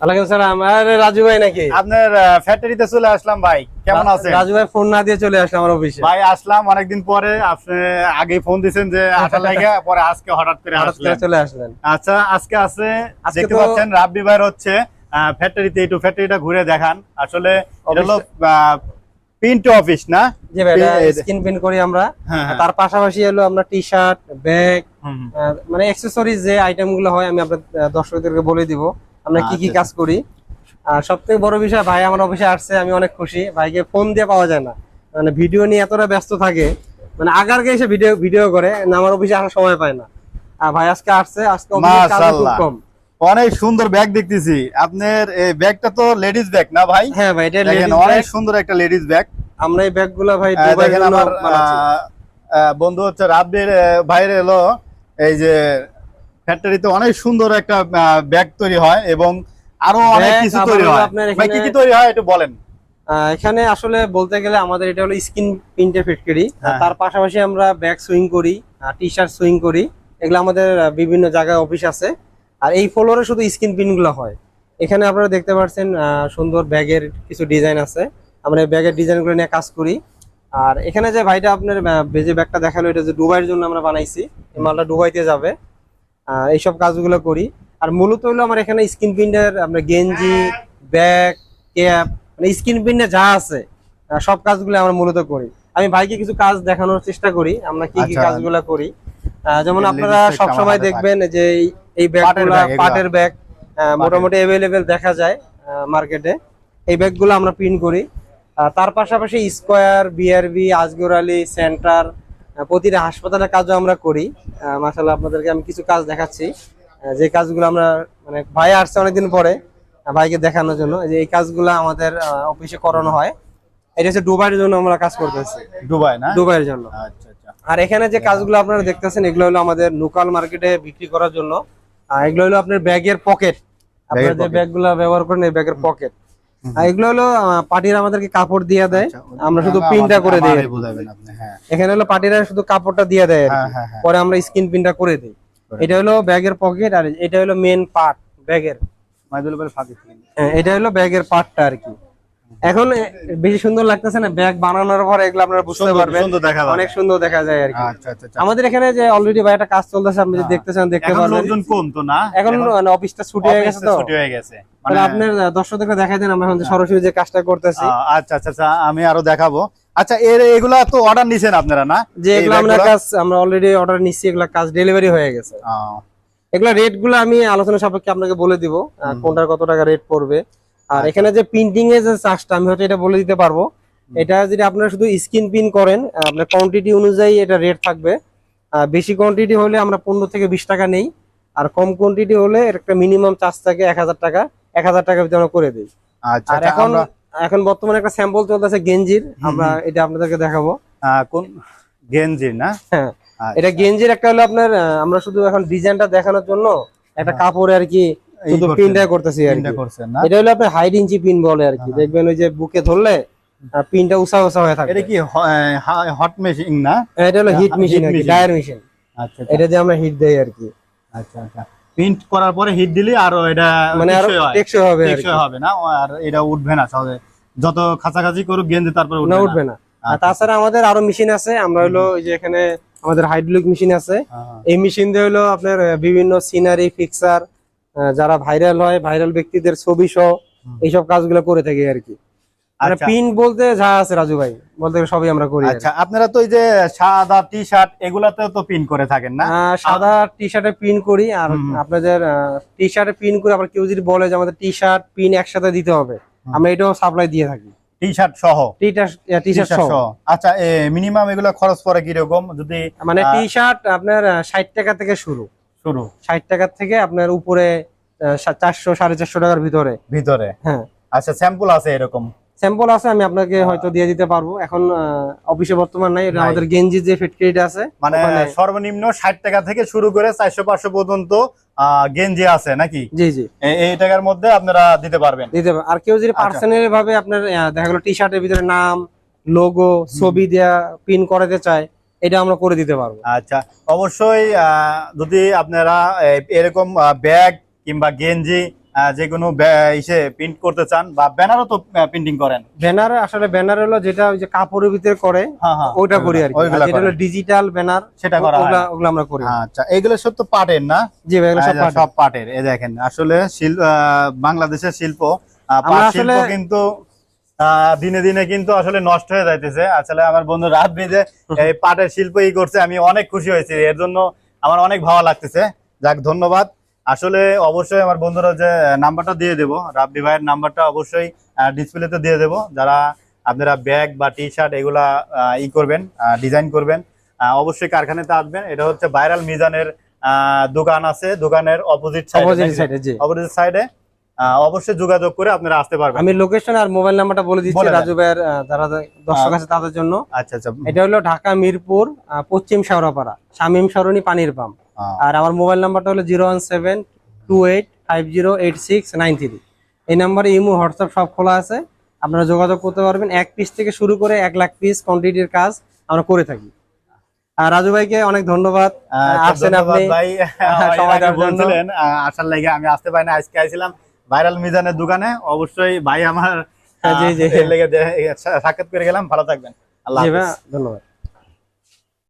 রাজু ভাই নাকি? আপনার ফ্যাক্টরিতে চলে আসলাম ভাই। কেমন আছেন? রাজু ভাই ফোন না দিয়ে চলে আসলাম আমার অফিসে ভাই আসলাম অনেকদিন পরে। আপনি আগে ফোন দিয়েছেন যে আসার লাগে পরে আজকে হঠাৎ করে আসলেন। চলে আসলেন। আচ্ছা আজকে আছে দেখতে পাচ্ছেন রাব্বি ভাইয়ের হচ্ছে ফ্যাক্টরিতে একটু ফ্যাক্টরিটা ঘুরে দেখান। আসলে এটা হলো প্রিন্ট অফিস না? ভাই স্ক্রিন প্রিন্ট করি আমরা। হ্যাঁ, হ্যাঁ। তার পাশাপাশি হলো আমরা টি শার্ট ব্যাগ। মানে অ্যাক্সেসরিজ যে আইটেমগুলো হয় আমি আপনার আহ, দর্শকদেরকে বলে দিব। আমরা কি কি আচ্ছা। কাজ করি? আর সব থেকে বড় বিষয় ভাই আমার অফিসে আসছে আমি অনেক খুশি। ভাইকে ফোন দিয়ে পাওয়া যায় না। মানে ভিডিও নিয়ে এতটা ব্যস্ত থাকে মানে আগার আগারকে এসে ভিডিও ভিডিও করে আমার অফিসে আসার সময় পায় না। আর ভাই আজকে আসছে আজকে। কম। অনেক সুন্দর ব্যাগ দেখতেছি। আপনার এই ব্যাগটা তো লেডিস ব্যাগ না ভাই? হ্যাঁ ভাই এটা অনেক সুন্দর একটা লেডিস ব্যাগ আমরা এই ব্যাগগুলা ভাই দেখেন আমার বন্ধু হচ্ছে রাব্বির ভাইয়ের এলো এই যে ফ্যাক্টরিতে অনেক সুন্দর একটা ব্যাগ তৈরি হয় এবং আরও অনেক কিছু তৈরি হয়। ভাই কি কি তৈরি হয় একটু বলেন। এখানে আসলে বলতে গেলে আমাদের এটা হলো স্কিন প্রিন্টের ফ্যাক্টরি। তার পাশাপাশি আমরা ব্যাগ সুইং করি টি শার্ট সুইং করি। এগুলো আমাদের বিভিন্ন জায়গায় অফিস আছে। আর এই ফ্লোরে শুধু স্কিন প্রিন্টগুলো হয়। এখানে আপনারা দেখতে পাচ্ছেন সুন্দর ব্যাগের কিছু ডিজাইন আছে। আমরা এই ব্যাগের ডিজাইনগুলো নিয়ে কাজ করি। আর এখানে যে ভাইটা আপনার যে ব্যাগটা দেখাল এটা যে দুবাইয়ের জন্য আমরা বানাইছি। এই মালটা দুবাইতে যাবে। এইসব কাজগুলো করি। আর মূলত হলো আমার এখানে স্কিন প্রিন্টের আপনার গেঞ্জি ব্যাগ ক্যাপ মানে স্কিন প্রিন্টে যা আছে সব কাজগুলো আমরা মূলত করি। আমি ভাইকে কিছু কাজ দেখানোর চেষ্টা করি আমরা কি কি আচ্ছা। কাজগুলো করি। আহ, যেমন আপনারা সব সময় দেখবেন যে এই- ব্যাগগুলো। পাটের ব্যাগ মোটামুটি অ্যাভেলেবেল দেখা যায় মার্কেটে এই ব্যাগগুলো আমরা প্রিন্ট করি। তার পাশাপাশি square BRB Asgar Ali centre প্রতিটা হাসপাতালের কাজও আমরা করি। মাসাল্লাহ আপনাদেরকে আমি কিছু কাজ দেখাচ্ছি। যে কাজগুলো আমরা মানে ভাই আসছে অনেকদিন পরে ভাইকে দেখানোর জন্য। যে এই কাজগুলো আমাদের অফিসে করানো হয়। এটা হচ্ছে দুবাইয়ের জন্য আমরা কাজ করতেছি। দুবাই না? দুবাইয়ের জন্য। আচ্ছা আচ্ছা। আর এখানে যে কাজগুলো আপনারা দেখতেছেন এগুলো হলো আমাদের লোকাল মার্কেটে বিক্রি করার জন্য। এগুলো হলো আপনার ব্যাগের পকেট। আপনারা যে। ব্যাগগুলো ব্যবহার করেন এই ব্যাগের পকেট। আর এগুলো হলো পাটিরা আমাদেরকে কাপড় দিয়ে দেয়। আচ্ছা, আমরা শুধু আমাদের- প্রিন্টটা করে দিই। হ্যাঁ। এখানে হলো পাটিরা শুধু কাপড়টা দিয়ে দেয়। হ্যাঁ হ্যাঁ হ্যাঁ। পরে আমরা স্ক্রিন প্রিন্টটা করে দিই। এটা হলো ব্যাগের পকেট আর এটা হলো মেন পার্ট ব্যাগের। হ্যাঁ, এটা হলো ব্যাগের পার্টটা আর কি। এখন বেশি সুন্দর লাগতেছে না? ব্যাগ বানানোর পর এগুলো আপনারা বুঝতে পারবেন। অনেক সুন্দর দেখা যায় আর কি। আচ্ছা আচ্ছা আচ্ছা। আমাদের এখানে যে অলরেডি ভাই একটা কাজ চলতেছে আপনি হ্যাঁ। দেখতেছেন দেখতে এখন পারবেন। লোকজন কম তো না? এখন মানে অফিসটা ছুটি হয়ে গেছে তো। ছুটি হয়ে গেছে। মানে আপনার দর্শকদেরকে দেখাই দেন আমরা এখন যে সরাসরি যে কাজটা করতেছি। আচ্ছা আচ্ছা আচ্ছা আমি আরও দেখাবো। আচ্ছা এর এগুলা তো অর্ডার নিছেন আপনারা না? যে এগুলো আমরা কাজ আমরা অলরেডি অর্ডার নিচ্ছি এগুলো কাজ ডেলিভারি হয়ে গেছে। এগুলো রেটগুলো আমি আলোচনা সাপেক্ষে আপনাকে বলে দিব কোনটার কত টাকা রেট পড়বে। আর আচ্ছা। এখানে যে প্রিন্টিং এর যে চার্জটা আমি হয়তো এটা বলে দিতে পারব। এটা যদি আপনারা শুধু স্ক্রিন প্রিন্ট করেন আপনার কোয়ান্টিটি অনুযায়ী এটা রেট থাকবে। বেশি কোয়ান্টিটি হলে আমরা পনেরো থেকে বিশ টাকা নেই। আর কম কোয়ান্টিটি হলে এর একটা মিনিমাম চার্জ থাকে এক হাজার টাকা। এক হাজার ভিতরে আমরা করে দিই। আচ্ছা আর আচ্ছা, এখন এখন বর্তমানে একটা স্যাম্পল চলতেছে গেঞ্জির আমরা এটা আপনাদেরকে দেখাবো। কোন? গেঞ্জি না? হ্যাঁ। এটা গেঞ্জির একটা হলো আপনার আমরা শুধু এখন ডিজাইনটা দেখানোর জন্য একটা কাপড়ে আর কি শুধু। প্রিন্টটা করতেছি আর তিনটা করছেন না? এটা হলো আপনার হাইড ইঞ্চি পিন বলে আর কি। দেখবেন ওই যে বুকে ধরলে পিনটা উষা উষা হয়ে থাকে এটা কি হট মেশিন না? এটা হলো হিট মেশিন আর কি ডায়ার মেশিন আচ্ছা এটা দিয়ে আমরা হিট দেই আর কি। আচ্ছা আচ্ছা। প্রিন্ট করার পরে হিট দিলে আরও এটা মানে আরও টেকসই হবে টেকসই হবে না? আর এটা উঠবে না সহজে যত কাছাকাছি করুক গেঞ্জি তারপরে না উঠবে উঠবে না। আর তাছাড়া আমাদের আরও মেশিন আছে। আমরা হলো ওই যে এখানে আমাদের হাইড্রোলিক মেশিন আছে। হ্যাঁ। এই মেশিন দিয়ে হলো আপনার বিভিন্ন সিনারি ফিক্সার যারা ভাইরাল হয় ভাইরাল ব্যক্তিদের ছবি সহ এইসব কাজগুলো করে থাকি আর কি। আচ্ছা। পিন বলতে যা আছে রাজু ভাই বলতে সবই আমরা করি আচ্ছা আপনারা তো এই যে সাদা টি শার্ট এগুলাতেও তো প্রিন্ট করে থাকেন না? সাদা টি শার্টে পিন করি আর আপনাদের টি শার্টে পিন করে আবার কেউ যদি বলে যে আমাদের টি শার্ট পিন একসাথে দিতে হবে আমরা এটাও সাপ্লাই দিয়ে থাকি। টি শার্ট সহ টি টি শার্ট সহ। আচ্ছা মিনিমাম এগুলা খরচ পড়ে কীরকম? যদি মানে টি শার্ট আপনার ষাট টাকা থেকে শুরু। শুরু ষাট টাকা থেকে আপনার উপরে চারশো সাড়ে চারশো টাকার ভিতরে। ভিতরে? হ্যাঁ। আচ্ছা স্যাম্পল আছে এরকম? স্যাম্পল আছে আমি আপনাকে হয়তো দিয়ে দিতে পারব। এখন অফিসে বর্তমান নাই আমাদের গেঞ্জি যে ফিটকিট আছে মানে সর্বনিম্ন ষাট টাকা থেকে শুরু করে চারশো পাঁচশো পর্যন্ত গেঞ্জি আছে নাকি? জি জি। এই টাকার মধ্যে আপনারা দিতে পারবেন। দিতে পারব আর কেউ যদি আচ্ছা। পার্সোনাল ভাবে আপনার দেখা গেলো টি শার্টের ভিতরে নাম লোগো ছবি দেয়া পিন করাতে চায় এটা আমরা করে দিতে পারব। আচ্ছা অবশ্যই যদি আপনারা এরকম ব্যাগ কিংবা গেঞ্জি যে কোনো ইসে প্রিন্ট করতে চান বা ব্যানারও তো প্রিন্টিং করেন। ব্যানার আসলে ব্যানার হলো যেটা ওই যে কাপড়ের ভিতরে করে হ্যাঁ হ্যাঁ ওইটা করি আর যেটা হলো। ডিজিটাল ব্যানার সেটা করা ওগুলা ওগুলো আমরা করি। আচ্ছা এগুলো সব তো পাটের না? জি এগুলো সব পাট। সব পাটের। এই দেখেন আসলে শিল্প বাংলাদেশের শিল্প পাট শিল্প কিন্তু দিনে দিনে কিন্তু আসলে নষ্ট হয়ে যাইতেছে। আসলে আমার বন্ধু রাত বেজে এই পাটের শিল্প ই করছে আমি অনেক খুশি হয়েছি। এর জন্য আমার অনেক ভালো লাগতেছে। যাক ধন্যবাদ। আসলে অবশ্যই আমার বন্ধুরা যে নাম্বারটা দিয়ে দেবো রাব্বি ভাইয়ের নাম্বারটা অবশ্যই ডিসপ্লেতে দিয়ে দেবো। যারা আপনারা ব্যাগ বা টি শার্ট এগুলা আহ, ই করবেন ডিজাইন করবেন আহ, অবশ্যই কারখানাতে আসবেন। এটা হচ্ছে ভাইরাল মিজানের আহ, দোকান আছে দোকানের অপোজিট সাইডে। অপোজিট সাইডে অবশ্যই যোগাযোগ করে আপনারা আসতে পারবেন। আমি লোকেশন আর মোবাইল নাম্বারটা বলে দিচ্ছি রাজু ভাইয়ের যারা দর্শক আছে তাদের জন্য। আচ্ছা আচ্ছা। এটা হলো ঢাকা মিরপুর পশ্চিম শেওড়াপাড়া শামীম সরণি পানির পাম্প। আর আমার মোবাইল নাম্বারটা হলো zero one seven two eight five zero eight six nine three. এই নাম্বারে ইমো হোয়াটসঅ্যাপ সব খোলা আছে। আপনারা যোগাযোগ করতে পারবেন। এক পিস থেকে শুরু করে এক লাখ পিস কোয়ান্টিটির কাজ আমরা করে থাকি। আর রাজু ভাইকে অনেক ধন্যবাদ। আসছেন আপনি। ভাই। জন্য। বলছিলেন আসার লাগে আমি আসতে পারি না আজকে আইছিলাম। ভাইরাল মিজানের দোকানে অবশ্যই ভাই আমার হ্যাঁ, দে- সাক্ষাৎ করে গেলাম ভালো থাকবেন। আল্লাহ ধন্যবাদ।